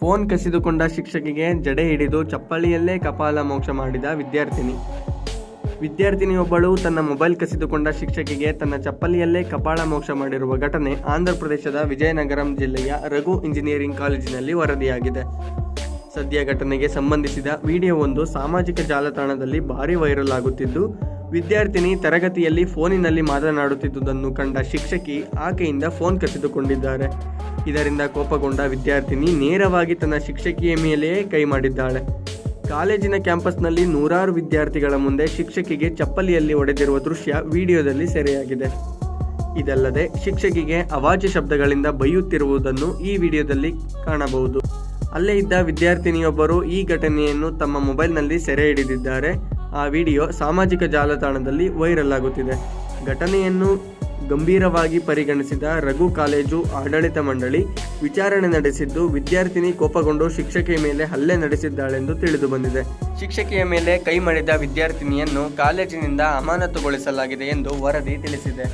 Phone ಕಸಿದುಕೊಂಡ ಶಿಕ್ಷಕಿಗೆ ಜಡೆ ಹಿಡಿದು ಚಪ್ಪಲಿಯಲ್ಲೇ ಕಪಾಲ ಮೋಕ್ಷ ಮಾಡಿದ ವಿದ್ಯಾರ್ಥಿನಿ. ವಿದ್ಯಾರ್ಥಿನಿಯೊಬ್ಬಳು ತನ್ನ ಮೊಬೈಲ್ ಕಸಿದುಕೊಂಡ ಶಿಕ್ಷಕಿಗೆ ತನ್ನ ಚಪ್ಪಲಿಯಲ್ಲೇ ಕಪಾಳ ಮೋಕ್ಷ ಮಾಡಿರುವ ಘಟನೆ ಆಂಧ್ರ ಪ್ರದೇಶದ ವಿಜಯನಗರಂ ಜಿಲ್ಲೆಯ ರಘು ಇಂಜಿನಿಯರಿಂಗ್ ಕಾಲೇಜಿನಲ್ಲಿ ವರದಿಯಾಗಿದೆ. ಸದ್ಯ ಘಟನೆಗೆ ಸಂಬಂಧಿಸಿದ ವಿಡಿಯೋವೊಂದು ಸಾಮಾಜಿಕ ಜಾಲತಾಣದಲ್ಲಿ ಭಾರೀ ವೈರಲ್ ಆಗುತ್ತಿದ್ದು, ವಿದ್ಯಾರ್ಥಿನಿ ತರಗತಿಯಲ್ಲಿ ಫೋನಿನಲ್ಲಿ ಮಾತನಾಡುತ್ತಿದ್ದುದನ್ನು ಕಂಡ ಶಿಕ್ಷಕಿ ಆಕೆಯಿಂದ ಫೋನ್ ಕಸಿದುಕೊಂಡಿದ್ದಾರೆ. ಇದರಿಂದ ಕೋಪಗೊಂಡ ವಿದ್ಯಾರ್ಥಿನಿ ನೇರವಾಗಿ ತನ್ನ ಶಿಕ್ಷಕಿಯ ಮೇಲೆಯೇ ಕೈ ಮಾಡಿದ್ದಾಳೆ. ಕಾಲೇಜಿನ ಕ್ಯಾಂಪಸ್ನಲ್ಲಿ ನೂರಾರು ವಿದ್ಯಾರ್ಥಿಗಳ ಮುಂದೆ ಶಿಕ್ಷಕಿಗೆ ಚಪ್ಪಲಿಯಲ್ಲಿ ಒಡೆದಿರುವ ದೃಶ್ಯ ವಿಡಿಯೋದಲ್ಲಿ ಸೆರೆಯಾಗಿದೆ. ಇದಲ್ಲದೆ ಶಿಕ್ಷಕಿಗೆ ಅವಾಚ್ಯ ಶಬ್ದಗಳಿಂದ ಬೈಯುತ್ತಿರುವುದನ್ನು ಈ ವಿಡಿಯೋದಲ್ಲಿ ಕಾಣಬಹುದು. ಅಲ್ಲೇ ಇದ್ದ ವಿದ್ಯಾರ್ಥಿನಿಯೊಬ್ಬರು ಈ ಘಟನೆಯನ್ನು ತಮ್ಮ ಮೊಬೈಲ್ನಲ್ಲಿ ಸೆರೆ ಹಿಡಿದಿದ್ದಾರೆ. ಆ ವಿಡಿಯೋ ಸಾಮಾಜಿಕ ಜಾಲತಾಣದಲ್ಲಿ ವೈರಲ್ ಆಗುತ್ತಿದೆ. ಘಟನೆಯನ್ನು ಗಂಭೀರವಾಗಿ ಪರಿಗಣಿಸಿದ ರಘು ಕಾಲೇಜು ಆಡಳಿತ ಮಂಡಳಿ ವಿಚಾರಣೆ ನಡೆಸಿದ್ದು, ವಿದ್ಯಾರ್ಥಿನಿ ಕೋಪಗೊಂಡು ಶಿಕ್ಷಕಿಯ ಮೇಲೆ ಹಲ್ಲೆ ನಡೆಸಿದ್ದಾಳೆಂದು ತಿಳಿದು ಬಂದಿದೆ. ಶಿಕ್ಷಕಿಯ ಮೇಲೆ ಕೈ ಮಾಡಿದ ವಿದ್ಯಾರ್ಥಿನಿಯನ್ನು ಕಾಲೇಜಿನಿಂದ ಅಮಾನತುಗೊಳಿಸಲಾಗಿದೆ ಎಂದು ವರದಿ ತಿಳಿಸಿದೆ.